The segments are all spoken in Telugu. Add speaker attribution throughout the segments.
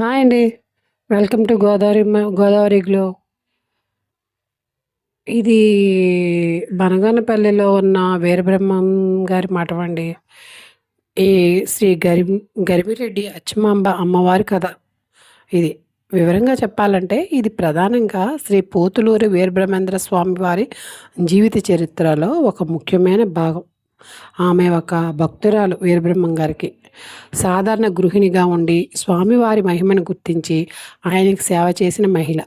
Speaker 1: హాయ్ అండి. Welcome to Godavari Godavari glow. ఇది బనగానపల్లిలో ఉన్న వీరబ్రహ్మం గారి మఠం అండి ఈ శ్రీ గరి గరిమిరెడ్డి అచ్చమాంబ అమ్మవారి కథ. ఇది వివరంగా చెప్పాలంటే ఇది ప్రధానంగా శ్రీ పోతులూరి వీరబ్రహ్మేంద్ర స్వామి వారి జీవిత చరిత్రలో ఒక ముఖ్యమైన భాగం. ఆమె ఒక భక్తురాలు వీరబ్రహ్మం గారికి. సాధారణ గృహిణిగా ఉండి స్వామివారి మహిమను గుర్తించి ఆయనకి సేవ చేసిన మహిళ.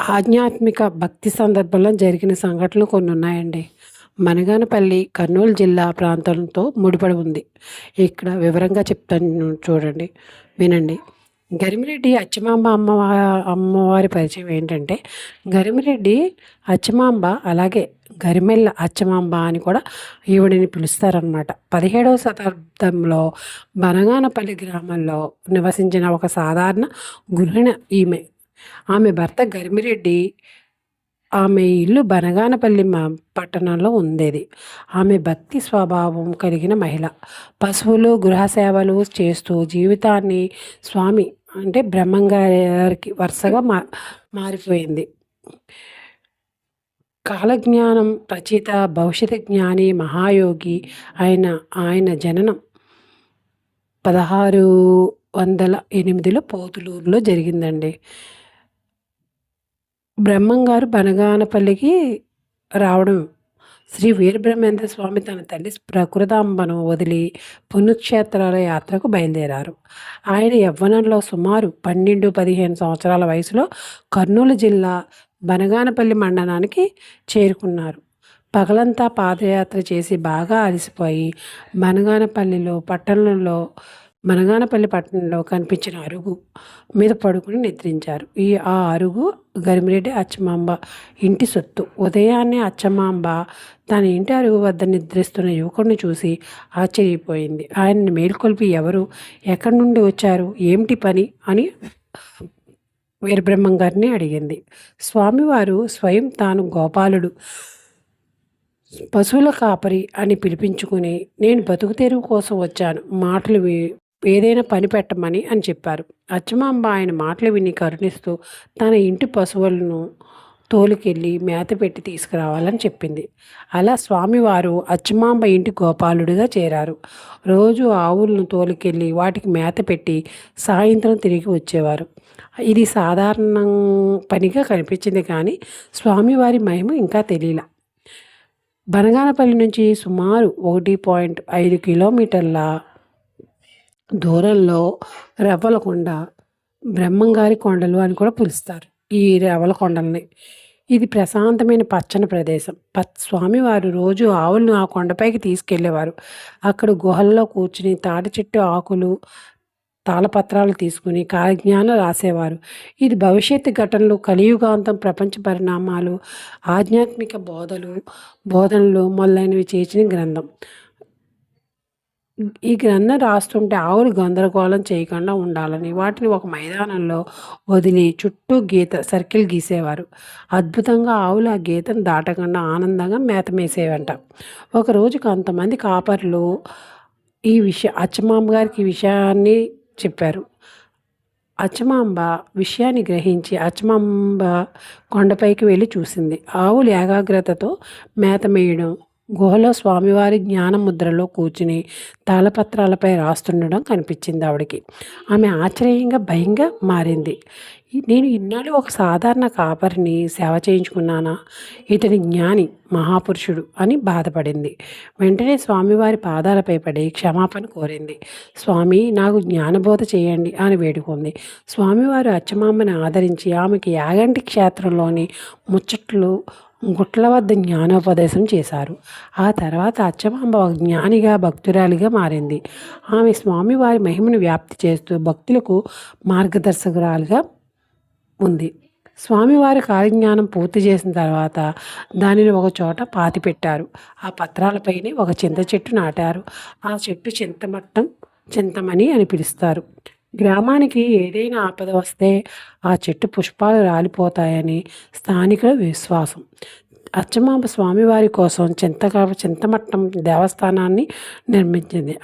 Speaker 1: ఆధ్యాత్మిక భక్తి సందర్భంలో జరిగిన సంఘటనలు కొన్ని ఉన్నాయండి. మనగానపల్లి కర్నూలు జిల్లా ప్రాంతంతో ముడిపడి ఉంది. ఇక్కడ వివరంగా చెప్తాను చూడండి. వినండి. గరిమిరెడ్డి అచ్చమాంబ అమ్మ అమ్మవారి పరిచయం ఏంటంటే గరిమిరెడ్డి అచ్చమాంబ అలాగే గరిమెల్ల అచ్చమాంబ అని కూడా ఈవిడిని పిలుస్తారనమాట పదిహేడవ శతాబ్దంలో బనగానపల్లి గ్రామంలో నివసించిన ఒక సాధారణ గృహిణ ఈమె. ఆమె భర్త గరిమిరెడ్డి ఆమె ఇల్లు బనగానపల్లి పట్టణంలో ఉండేది. ఆమె భక్తి స్వభావం కలిగిన మహిళ. పశువులు గృహ సేవలు చేస్తూ జీవితాన్ని స్వామి అంటే బ్రహ్మంగారికి వరుసగా మా మారిపోయింది. కాలజ్ఞానం రచయిత భవిష్యత్ జ్ఞాని మహాయోగి ఆయన ఆయన జననం పదహారు వందల ఎనిమిదిలో పోతులూరులో జరిగిందండి. బ్రహ్మంగారు బనగానపల్లికి రావడం శ్రీ వీరబ్రహ్మేంద్ర స్వామి తన తల్లి ప్రకృతాంబను వదిలి పుణ్యక్షేత్రాల యాత్రకు బయలుదేరారు. ఆయన యవ్వనంలో సుమారు పన్నెండు పదిహేను సంవత్సరాల వయసులో కర్నూలు జిల్లా బనగానపల్లి మండలానికి చేరుకున్నారు. పగలంతా పాదయాత్ర చేసి బాగా అలసిపోయి బనగానపల్లిలో పట్టణంలో మనగానపల్లి పట్టణంలో కనిపించిన అరుగు మీద పడుకుని నిద్రించారు. ఈ ఆ అరుగు గరిమిరెడ్డి అచ్చమాంబ ఇంటి సొత్తు. ఉదయాన్నే అచ్చమాంబ తన ఇంటి అరుగు వద్ద నిద్రిస్తున్న యువకుడిని చూసి ఆశ్చర్యపోయింది. ఆయన్ని మేల్కొల్పి ఎవరు? ఎక్కడి నుండి వచ్చారు? ఏమిటి పని? అని వీరబ్రహ్మం గారిని అడిగింది. స్వామివారు స్వయం తాను గోపాలుడు. పశువుల కాపరి అని పిలిపించుకుని నేను బతుకు తెరువు కోసం వచ్చాను. మాటలు ఏదైనా పని పెట్టమని అని చెప్పారు. అచ్చమాంబ ఆయన మాటలు విని కరుణిస్తూ తన ఇంటి పశువులను తోలుకెళ్ళి మేత పెట్టి తీసుకురావాలని చెప్పింది. అలా స్వామివారు అచ్చమాంబ ఇంటి గోపాలుడిగా చేరారు. రోజు ఆవులను తోలుకెళ్ళి వాటికి మేత పెట్టి సాయంత్రం తిరిగి వచ్చేవారు. ఇది సాధారణ పనిగా కనిపించింది కానీ స్వామివారి మహిమ ఇంకా తెలియలా. బనగానపల్లి నుంచి సుమారు ఒకటి పాయింట్ ఐదు కిలోమీటర్ల దూరంలో రవ్వలకొండ బ్రహ్మంగారి కొండలు అని కూడా పిలుస్తారు ఈ రవ్వల కొండల్ని. ఇది ప్రశాంతమైన పచ్చని ప్రదేశం. ప స్వామివారు రోజు ఆవులను ఆ కొండపైకి తీసుకెళ్ళేవారు. అక్కడ గుహల్లో కూర్చుని తాటి చెట్టు ఆకులు తాళపత్రాలు తీసుకుని కాలజ్ఞానం రాసేవారు. ఇది భవిష్యత్తు ఘటనలు కలియుగాంతం ప్రపంచ పరిణామాలు ఆధ్యాత్మిక బోధలు బోధనలు మొదలైనవి చేసిన గ్రంథం. ఈ గ్రంథం రాస్తుంటే ఆవులు గందరగోళం చేయకుండా ఉండాలని వాటిని ఒక మైదానంలో వదిలి చుట్టూ గీత సర్కిల్ గీసేవారు. అద్భుతంగా ఆవులు ఆ గీతను దాటకుండా ఆనందంగా మేతమేసేవంట. ఒకరోజు కొంతమంది కాపర్లు ఈ విషయం అచ్చమాంబ గారికి ఈ విషయాన్ని చెప్పారు. అచ్చమాంబ విషయాన్ని గ్రహించి అచ్చమాంబ కొండపైకి వెళ్ళి చూసింది. ఆవులు ఏకాగ్రతతో మేత మేయడం గుహలో స్వామివారి జ్ఞానముద్రలో కూర్చుని తాళపత్రాలపై రాస్తుండడం కనిపించింది ఆవిడకి. ఆమె ఆశ్చర్యంగా భయంగా మారింది. నేను ఇన్నాళ్ళు ఒక సాధారణ కాపరిని సేవ చేయించుకున్నానా? ఇతని జ్ఞాని మహాపురుషుడు అని బాధపడింది. వెంటనే స్వామివారి పాదాలపై పడి క్షమాపణ కోరింది. స్వామి నాకు జ్ఞానబోధ చేయండి అని వేడుకుంది. స్వామివారు అచ్చమామ్మని ఆదరించి ఆమెకి యాగంటి క్షేత్రంలోని ముచ్చట్లు గుట్ల వద్ద జ్ఞానోపదేశం చేశారు. ఆ తర్వాత అచ్చమాంబ ఒక జ్ఞానిగా భక్తురాలిగా మారింది. ఆమె స్వామివారి మహిమను వ్యాప్తి చేస్తూ భక్తులకు మార్గదర్శకురాలుగా ఉంది. స్వామివారి కాలజ్ఞానం పూర్తి చేసిన తర్వాత దానిని ఒక చోట పాతిపెట్టారు ఆ పత్రాలపైనే ఒక చింత చెట్టు నాటారు. ఆ చెట్టు చింతమట్టం చింతమని అని పిలుస్తారు. గ్రామానికి ఏదైనా ఆపద వస్తే ఆ చెట్టు పుష్పాలు రాలిపోతాయని స్థానికుల విశ్వాసం. అచ్చమాంబ స్వామివారి కోసం చింతక చింతమట్టం దేవస్థానాన్ని నిర్మించింది.